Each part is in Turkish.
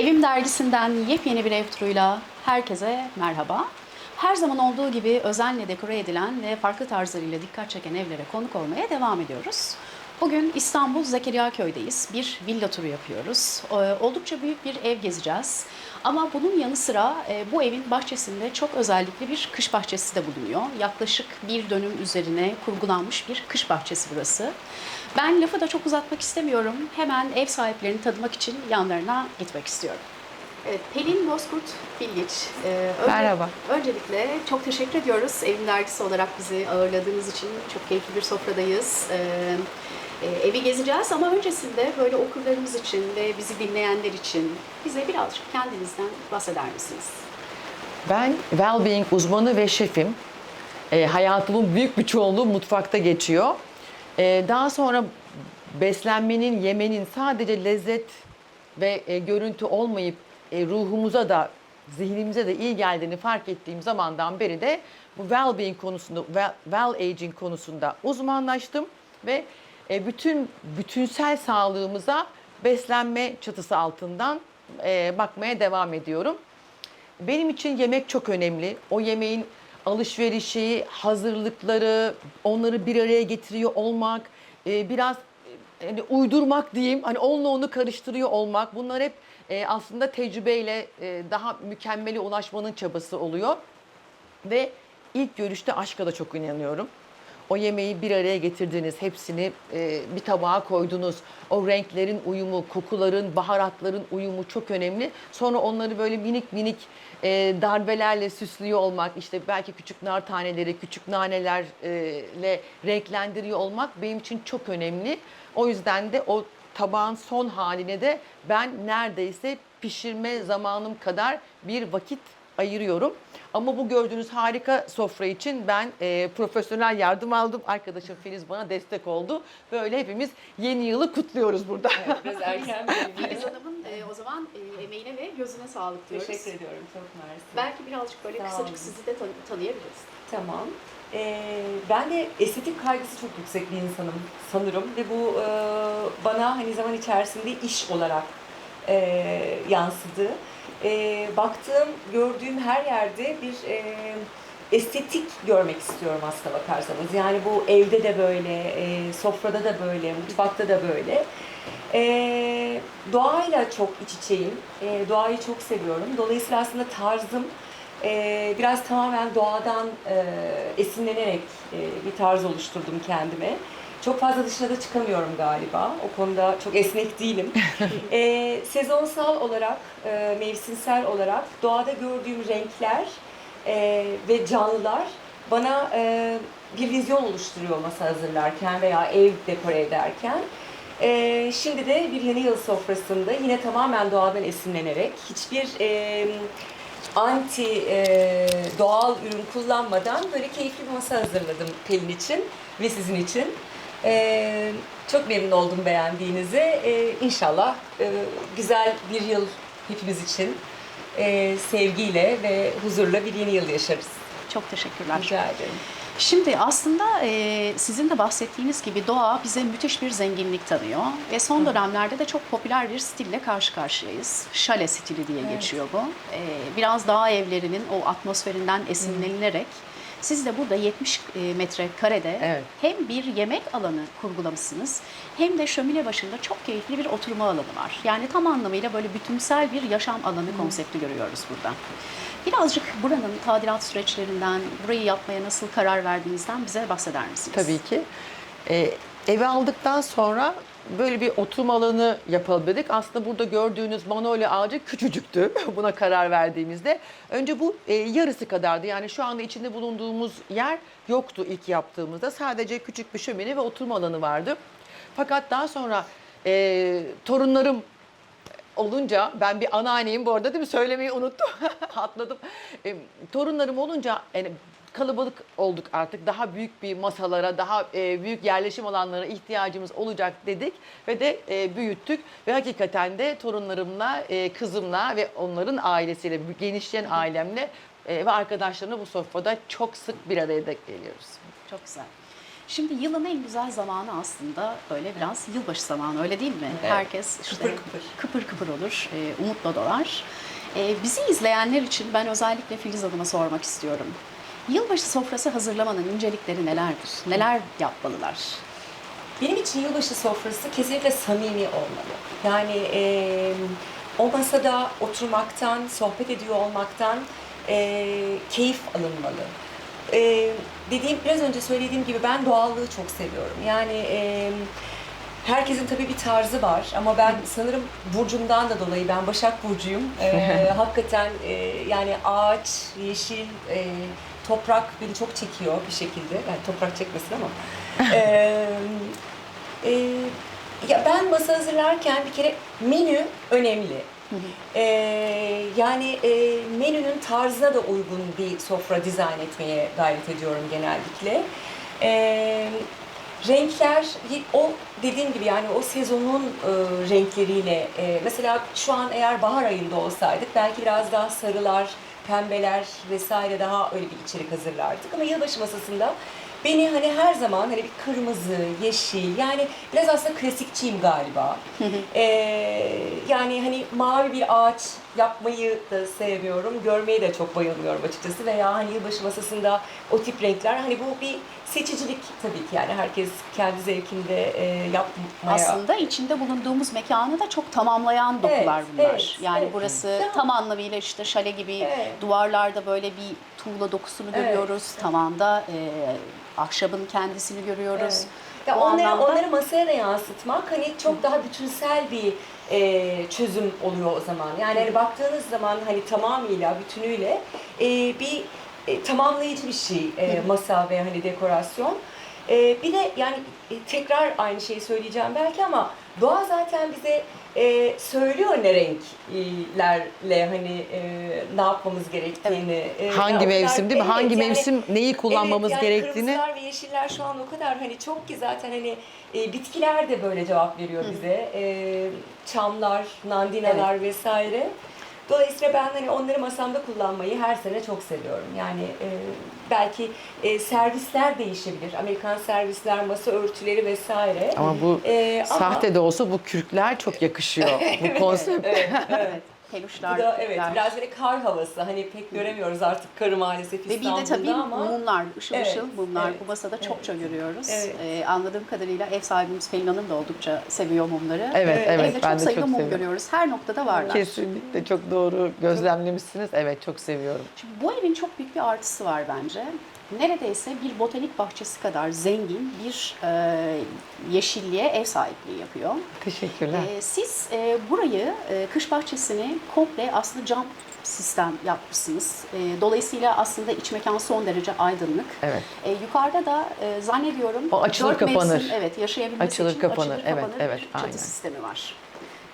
Evim dergisinden yepyeni bir ev turuyla herkese merhaba. Her zaman olduğu gibi özenle dekore edilen ve farklı tarzlarıyla dikkat çeken evlere konuk olmaya devam ediyoruz. Bugün İstanbul Zekeriya Köy'deyiz. Bir villa turu yapıyoruz. Ee, Oldukça büyük bir ev gezeceğiz. Ama bunun yanı sıra e, bu evin bahçesinde çok özellikli bir kış bahçesi de bulunuyor. Yaklaşık bir dönüm üzerine kurgulanmış bir kış bahçesi burası. Ben lafı da çok uzatmak istemiyorum. Hemen ev sahiplerini tanımak için yanlarına gitmek istiyorum. Evet, Pelin Bozkurt Bilgiç. Ee, önce- Merhaba. Öncelikle çok teşekkür ediyoruz Evin Dergisi olarak bizi ağırladığınız için. Çok keyifli bir sofradayız. Ee, e, evi gezeceğiz ama öncesinde böyle okurlarımız için ve bizi dinleyenler için bize birazcık kendinizden bahseder misiniz? Ben well-being uzmanı ve şefim. E, hayatımın büyük bir çoğunluğu mutfakta geçiyor. E, daha sonra beslenmenin, yemenin sadece lezzet ve e, görüntü olmayıp e, ruhumuza da zihnimize de iyi geldiğini fark ettiğim zamandan beri de bu well-being konusunda, well, well aging konusunda uzmanlaştım ve e, bütün bütünsel sağlığımıza beslenme çatısı altından e, bakmaya devam ediyorum. Benim için yemek çok önemli. O yemeğin alışverişi, hazırlıkları, onları bir araya getiriyor olmak, e, biraz e, hani uydurmak diyeyim, hani onunla onu karıştırıyor olmak. Bunlar hep e, aslında tecrübeyle daha mükemmele ulaşmanın çabası oluyor. Ve ilk görüşte aşka da çok inanıyorum. O yemeği bir araya getirdiniz, hepsini e, bir tabağa koydunuz. O renklerin uyumu, kokuların, baharatların uyumu çok önemli. Sonra onları böyle minik minik e, darbelerle süslüyor olmak, işte belki küçük nar taneleri, küçük nanelerle renklendiriyor olmak benim için çok önemli. O yüzden de o tabağın son haline de ben neredeyse pişirme zamanım kadar bir vakit ayırıyorum. Ama bu gördüğünüz harika sofra için ben e, profesyonel yardım aldım. Arkadaşım Filiz bana destek oldu. Böyle hepimiz yeni yılı kutluyoruz burada. Biraz erken Filiz Hanım'ın e, o zaman e, emeğine ve gözüne sağlık diyoruz. Teşekkür ediyorum. Çok mersi. Belki birazcık böyle Sağ kısacık olun. sizi de tanı- tanıyabiliriz. Tamam. Ee, ben de estetik kaygısı çok yüksek bir insanım sanırım ve bu e, bana hani zaman içerisinde iş olarak e, yansıdı. E, baktığım, gördüğüm her yerde bir e, estetik görmek istiyorum aslına bakarsanız. Yani bu evde de böyle, e, sofrada da böyle, mutfakta da böyle. E, doğayla çok iç içeyim. E, doğayı çok seviyorum. Dolayısıyla aslında tarzım e, biraz tamamen doğadan e, esinlenerek e, bir tarz oluşturdum kendime. Çok fazla dışına da çıkamıyorum galiba. O konuda çok esnek değilim. e, sezonsal olarak, e, mevsimsel olarak doğada gördüğüm renkler e, ve canlılar bana e, bir vizyon oluşturuyor masa hazırlarken veya ev dekore ederken. E, şimdi de bir yeni yıl sofrasında yine tamamen doğadan esinlenerek hiçbir e, anti e, doğal ürün kullanmadan böyle keyifli bir masa hazırladım Pelin için ve sizin için. E, çok memnun oldum beğendiğinize. E, inşallah e, güzel bir yıl hepimiz için e, sevgiyle ve huzurla bir yeni yıl yaşarız. Çok teşekkürler. Rica ederim. Şimdi aslında e, sizin de bahsettiğiniz gibi doğa bize müthiş bir zenginlik tanıyor ve son dönemlerde de çok popüler bir stille karşı karşıyayız. Şale stili diye Evet. geçiyor bu. E, biraz dağ evlerinin o atmosferinden esinlenilerek siz de burada 70 e, metrekarede Evet. hem bir yemek alanı kurgulamışsınız hem de şömine başında çok keyifli bir oturma alanı var. Yani tam anlamıyla böyle bütünsel bir yaşam alanı konsepti görüyoruz burada. Birazcık buranın tadilat süreçlerinden, burayı yapmaya nasıl karar verdiğinizden bize bahseder misiniz? Tabii ki. E, evi aldıktan sonra böyle bir oturma alanı yapalım dedik. Aslında burada gördüğünüz manolya ağacı küçücüktü buna karar verdiğimizde. Önce bu e, yarısı kadardı. Yani şu anda içinde bulunduğumuz yer yoktu ilk yaptığımızda. Sadece küçük bir şömine ve oturma alanı vardı. Fakat daha sonra e, torunlarım olunca ben bir anneanneyim bu arada değil mi? Söylemeyi unuttum. Atladım. E, torunlarım olunca yani kalabalık olduk artık. Daha büyük bir masalara, daha e, büyük yerleşim alanlarına ihtiyacımız olacak dedik ve de e, büyüttük ve hakikaten de torunlarımla, e, kızımla ve onların ailesiyle, genişleyen ailemle e, ve arkadaşlarımla bu sofrada çok sık bir araya da geliyoruz. Çok güzel. Şimdi yılın en güzel zamanı aslında böyle biraz yılbaşı zamanı öyle değil mi? Evet. Herkes işte Kıpır kıpır. kıpır kıpır olur, e, umutla dolar. E, bizi izleyenler için ben özellikle Filiz Hanım'a sormak istiyorum. Yılbaşı sofrası hazırlamanın incelikleri nelerdir? Neler yapmalılar? Benim için yılbaşı sofrası kesinlikle samimi olmalı. Yani e, o masada oturmaktan, sohbet ediyor olmaktan e, keyif alınmalı. E, dediğim biraz önce söylediğim gibi ben doğallığı çok seviyorum. Yani e, herkesin tabii bir tarzı var ama ben sanırım burcumdan da dolayı ben Başak burcuyum. E, hakikaten e, yani ağaç, yeşil, e, toprak beni çok çekiyor bir şekilde. Yani toprak çekmesin ama. E, e, ya ben masa hazırlarken bir kere menü önemli. E, yani e, menünün tarzına da uygun bir sofra dizayn etmeye gayret ediyorum genellikle. E, renkler o dediğim gibi yani o sezonun e, renkleriyle e, mesela şu an eğer bahar ayında olsaydık belki biraz daha sarılar, pembeler vesaire daha öyle bir içerik hazırlardık ama yılbaşı masasında beni hani her zaman hani bir kırmızı, yeşil yani biraz aslında klasikçiyim galiba. Ee, yani hani mavi bir ağaç yapmayı da sevmiyorum. Görmeyi de çok bayılıyorum açıkçası. Veya hani yılbaşı masasında o tip renkler hani bu bir seçicilik tabii ki yani herkes kendi zevkinde e, yapmaya Aslında içinde bulunduğumuz mekanı da çok tamamlayan dokular Evet, bunlar. evet, yani evet. burası Ya. tam anlamıyla işte şale gibi Evet. duvarlarda böyle bir tuğla dokusunu Evet. görüyoruz. Tavanda e, ahşabın kendisini görüyoruz. Evet. Ya Bu onları, anlamda- onları masaya da yansıtmak hani çok daha bütünsel bir e, çözüm oluyor o zaman. Yani hani baktığınız zaman hani tamamıyla bütünüyle e, bir e, tamamlayıcı bir şey e, masa ve hani dekorasyon. E, bir de yani e, tekrar aynı şeyi söyleyeceğim belki ama doğa zaten bize e, söylüyor ne renklerle hani e, ne yapmamız gerektiğini. E, Hangi mevsim değil mi? Hangi Evet, yani- mevsim neyi kullanmamız evet, yani gerektiğini Kırmızılar ve yeşiller şu an o kadar hani çok ki zaten hani e, bitkiler de böyle cevap veriyor bize. E, çamlar, nandinalar vesaire. Dolayısıyla ben hani onları masamda kullanmayı her sene çok seviyorum. Yani e, belki e, servisler değişebilir. Amerikan servisler, masa örtüleri vesaire. ama bu E, ama- sahte de olsa bu kürkler çok yakışıyor. bu konsept. Evet, evet. Evet. Peluşlar, Bu da evet küpler. biraz böyle kar havası. Hani pek göremiyoruz artık karı maalesef Ve bir İstanbul'da de tabii ama. mumlar, ışıl Evet, ışıl mumlar evet, bu masada çokça görüyoruz. Evet. Ee, anladığım kadarıyla ev sahibimiz Pelin Hanım da oldukça seviyor mumları. Evet, Evet, evet. Evde ben çok de sayıda çok mum seviyorum. görüyoruz. Her noktada varlar. Kesinlikle çok doğru gözlemlemişsiniz. Evet, çok seviyorum. Şimdi bu evin çok büyük bir artısı var bence. Neredeyse bir botanik bahçesi kadar zengin bir e, yeşilliğe ev sahipliği yapıyor. Teşekkürler. E, siz e, burayı, e, kış bahçesini komple aslında cam sistem yapmışsınız. E, dolayısıyla aslında iç mekan son derece aydınlık. Evet. E, yukarıda da e, zannediyorum O açılır kapanır. mevsim, evet, yaşayabilmesi Açılır için kapanır. açılır Evet, kapanır evet, bir çatı aynen. sistemi var.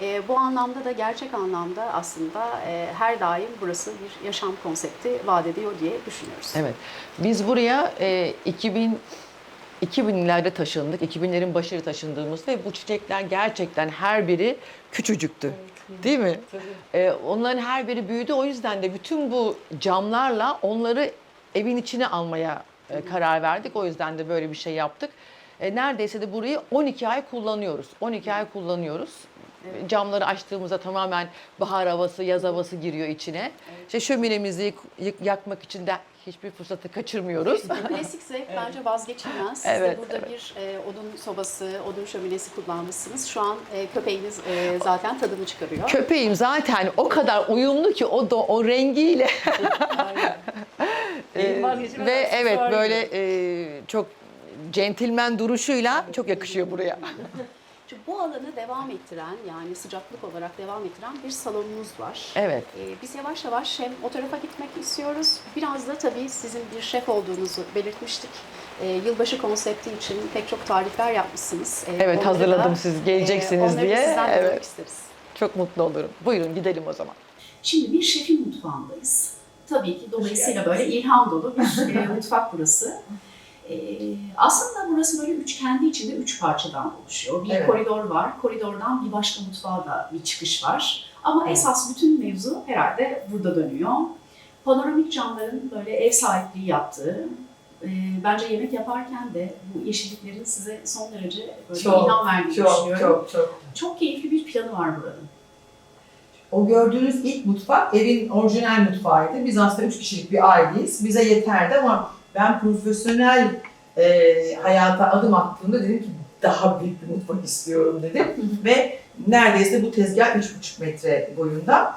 E, bu anlamda da gerçek anlamda aslında e, her daim burası bir yaşam konsepti vaat ediyor diye düşünüyoruz. Evet. Biz buraya e, 2000 2000'lerde taşındık. 2000'lerin başı taşındığımızda ve bu çiçekler gerçekten her biri küçücüktü. Değil mi? Tabii. E, onların her biri büyüdü. O yüzden de bütün bu camlarla onları evin içine almaya e, karar verdik. O yüzden de böyle bir şey yaptık. E, neredeyse de burayı 12 ay kullanıyoruz. 12 ay kullanıyoruz. E, Camları açtığımızda tamamen bahar havası, yaz havası giriyor içine. İşte şöminemizi yak- yak- yakmak için de hiçbir fırsatı kaçırmıyoruz. Klasik zevk bence vazgeçilmez. Evet, burada bir e, odun sobası, odun şöminesi kullanmışsınız. Şu an e, köpeğiniz e, zaten tadını çıkarıyor. Köpeğim zaten o kadar uyumlu ki o da o rengiyle vazgeçilmez ve aksesuarı evet böyle e, çok centilmen duruşuyla çok yakışıyor buraya. Çünkü bu alanı devam ettiren yani sıcaklık olarak devam ettiren bir salonumuz var. Evet. E, biz yavaş yavaş hem o tarafa gitmek istiyoruz. Biraz da tabii sizin bir şef olduğunuzu belirtmiştik. E, yılbaşı konsepti için pek çok tarifler yapmışsınız. E, Evet, onları hazırladım da, siz geleceksiniz onları da diye. sizden Evet. isteriz. Çok mutlu olurum. Buyurun gidelim o zaman. Şimdi bir şefin mutfağındayız. Tabii ki dolayısıyla böyle ilham dolu bir e, mutfak burası. E, aslında burası böyle üç kendi içinde üç parçadan oluşuyor. Bir Evet. koridor var. Koridordan bir başka mutfağa da bir çıkış var. Ama Evet. esas bütün mevzu herhalde burada dönüyor. Panoramik camların böyle ev sahipliği yaptığı, e, bence yemek yaparken de bu yeşilliklerin size son derece böyle Çok, ilham verdiğini Çok düşünüyorum. çok çok. Çok keyifli bir planı var buranın. O gördüğünüz ilk mutfak evin orijinal mutfağıydı. Biz aslında üç kişilik bir aileyiz. Bize yeterdi ama ben profesyonel e, hayata adım attığımda dedim ki daha büyük bir mutfak istiyorum dedim. Ve neredeyse bu tezgah üç buçuk metre boyunda.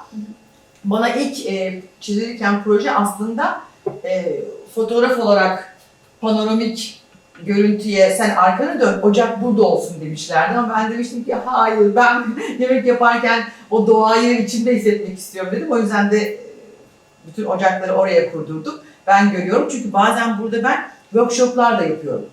Bana ilk e, çizilirken proje aslında e, fotoğraf olarak panoramik görüntüye sen arkanı dön, ocak burada olsun demişlerdi ama ben demiştim ki hayır ben yemek yaparken o doğayı içinde hissetmek istiyorum dedim. O yüzden de e, bütün ocakları oraya kurdurduk. Ben görüyorum çünkü bazen burada ben workshoplar da yapıyorum.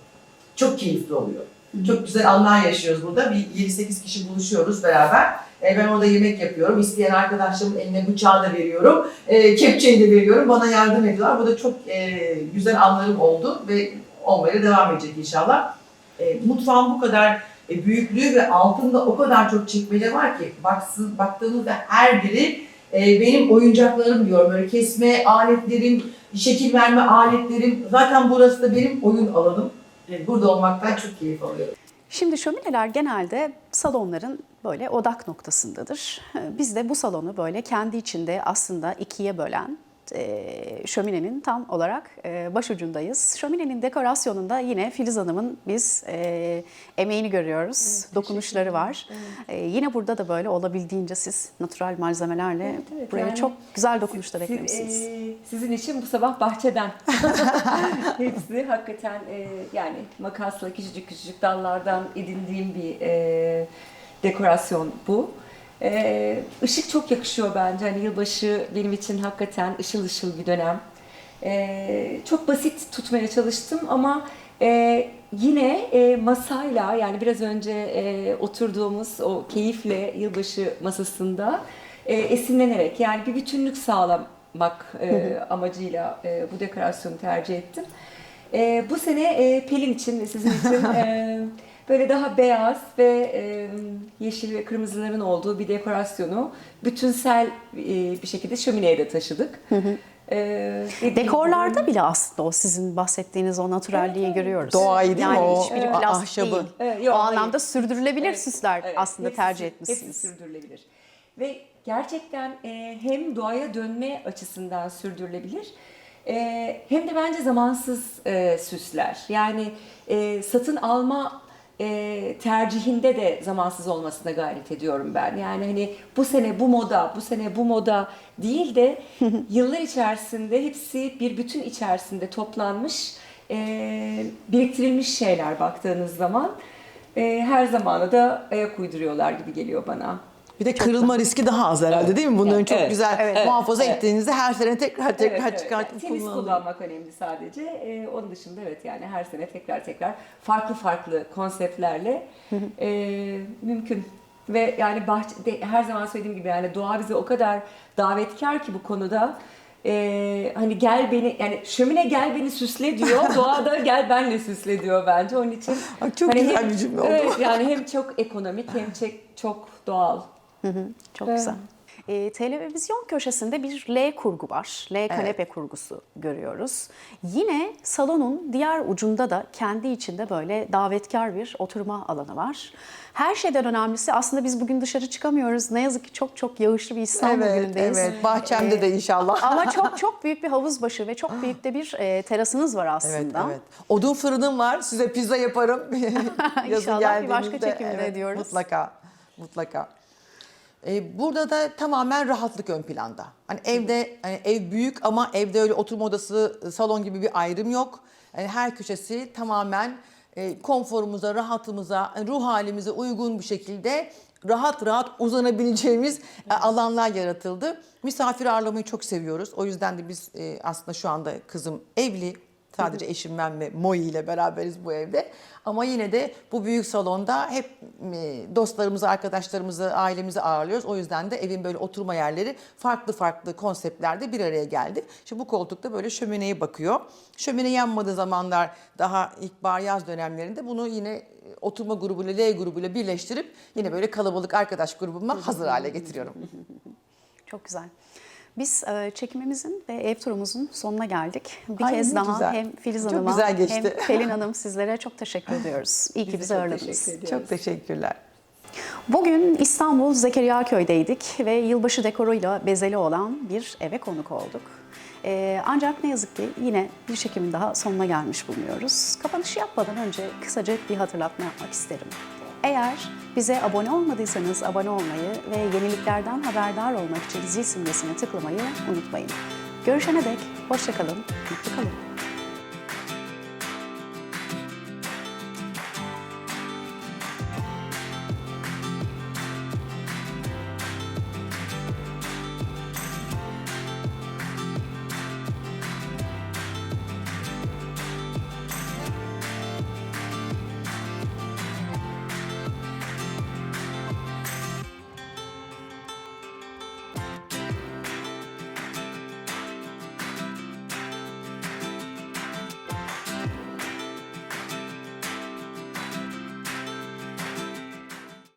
Çok keyifli oluyor. Çok güzel anlar yaşıyoruz burada. Bir 7-8 kişi buluşuyoruz beraber. E, ben orada yemek yapıyorum. İsteyen arkadaşlarımın eline bıçağı da veriyorum. E, kepçeyi de veriyorum. Bana yardım ediyorlar. Bu da çok e, güzel anlarım oldu ve olmaya devam edecek inşallah. E, mutfağın bu kadar e, büyüklüğü ve altında o kadar çok çekmece var ki baksın, baktığınızda her biri e, benim oyuncaklarım diyorum. Böyle kesme aletlerim, şekil verme aletlerim. Zaten burası da benim oyun alanım. E, burada olmaktan çok keyif alıyorum. Şimdi şömineler genelde salonların böyle odak noktasındadır. Biz de bu salonu böyle kendi içinde aslında ikiye bölen e, şöminenin tam olarak e, başucundayız. Şöminenin dekorasyonunda yine Filiz Hanım'ın biz e, emeğini görüyoruz, dokunuşları var. E, yine burada da böyle olabildiğince siz natural malzemelerle Evet, evet, buraya yani çok güzel dokunuşlar Siz- eklemişsiniz. e, sizin için bu sabah bahçeden. Hepsi hakikaten e, yani makasla küçücük küçücük dallardan edindiğim bir e, dekorasyon bu. E, ışık çok yakışıyor bence. Hani yılbaşı benim için hakikaten ışıl ışıl bir dönem. E, çok basit tutmaya çalıştım ama e, yine e, masayla yani biraz önce e, oturduğumuz o keyifle yılbaşı masasında e, esinlenerek yani bir bütünlük sağlamak e, amacıyla e, bu dekorasyonu tercih ettim. E, bu sene e, Pelin için ve sizin için e, böyle daha beyaz ve e, yeşil ve kırmızıların olduğu bir dekorasyonu bütünsel e, bir şekilde şömineye de taşıdık. E, dediğim Dekorlarda gibi- bile aslında o sizin bahsettiğiniz o naturalliği görüyoruz. Doğayı değil mi? yani O, hiçbiri e, plastik ahşabı. değil. Evet, yok, o hayır. anlamda sürdürülebilir Evet, süsler evet. aslında Hepsi tercih etmişsiniz. Hepsi sürdürülebilir. Ve gerçekten e, hem doğaya dönme açısından sürdürülebilir e, hem de bence zamansız e, süsler. Yani e, satın alma e, tercihinde de zamansız olmasına gayret ediyorum ben. Yani hani bu sene bu moda, bu sene bu moda değil de yıllar içerisinde hepsi bir bütün içerisinde toplanmış, e, biriktirilmiş şeyler baktığınız zaman e, her zamana da ayak uyduruyorlar gibi geliyor bana. Bir de kırılma riski daha az herhalde değil mi? Bunların çok Evet, güzel evet, muhafaza evet. ettiğinizde her sene tekrar tekrar Evet, evet. çıkartıp Temiz kullanılıyor. kullanmak önemli sadece. Ee, onun dışında evet yani her sene tekrar tekrar farklı farklı konseptlerle e, mümkün. Ve yani bahçe, de- her zaman söylediğim gibi yani doğa bize o kadar davetkar ki bu konuda. Ee, hani gel beni yani şömine gel beni süsle diyor. Doğa da gel benle süsle diyor bence. Onun için Ay, çok hani güzel hem- bir cümle oldu. Evet yani hem çok ekonomik hem çok, çok doğal. Çok Evet. güzel. Ee, televizyon köşesinde bir L kurgu var. L kanepe kurgusu görüyoruz. Yine salonun diğer ucunda da kendi içinde böyle davetkar bir oturma alanı var. Her şeyden önemlisi aslında biz bugün dışarı çıkamıyoruz. Ne yazık ki çok çok yağışlı bir İstanbul Evet, günündeyiz. evet. Bahçemde de inşallah. Ama çok çok büyük bir havuz başı ve çok büyük de bir e, terasınız var Evet, aslında. evet. Odun fırınım var. Size pizza yaparım. İnşallah bir başka çekimde diyoruz. Mutlaka. Mutlaka. Ee, burada da tamamen rahatlık ön planda. Hani evde hani ev büyük ama evde öyle oturma odası, salon gibi bir ayrım yok. Yani her köşesi tamamen e, konforumuza, rahatımıza, hani ruh halimize uygun bir şekilde rahat rahat uzanabileceğimiz e, alanlar yaratıldı. Misafir ağırlamayı çok seviyoruz. O yüzden de biz e, aslında şu anda kızım evli. Sadece eşim ben ve Moi ile beraberiz bu evde. Ama yine de bu büyük salonda hep e, dostlarımızı, arkadaşlarımızı, ailemizi ağırlıyoruz. O yüzden de evin böyle oturma yerleri farklı farklı konseptlerde bir araya geldi. Şimdi bu koltukta böyle şömineye bakıyor. Şömine yanmadığı zamanlar daha ilkbahar yaz dönemlerinde bunu yine e, oturma grubuyla, L grubuyla birleştirip yine böyle kalabalık arkadaş grubuma hazır hale getiriyorum. Çok güzel. Biz e, çekimimizin ve ev turumuzun sonuna geldik. Bir Ay, kez daha güzel. hem Filiz Çok Hanım'a güzel geçti. hem Pelin Hanım sizlere çok teşekkür ediyoruz. İyi ki de bizi ağırladınız. teşekkür. Çok teşekkürler. Bugün İstanbul Zekeriya Köy'deydik ve yılbaşı dekoruyla bezeli olan bir eve konuk olduk. Ee, ancak ne yazık ki yine bir çekimin daha sonuna gelmiş bulunuyoruz. Kapanışı yapmadan önce kısaca bir hatırlatma yapmak isterim. Eğer bize abone olmadıysanız abone olmayı ve yeniliklerden haberdar olmak için zil simgesine tıklamayı unutmayın. Görüşene dek hoşçakalın, mutlu kalın.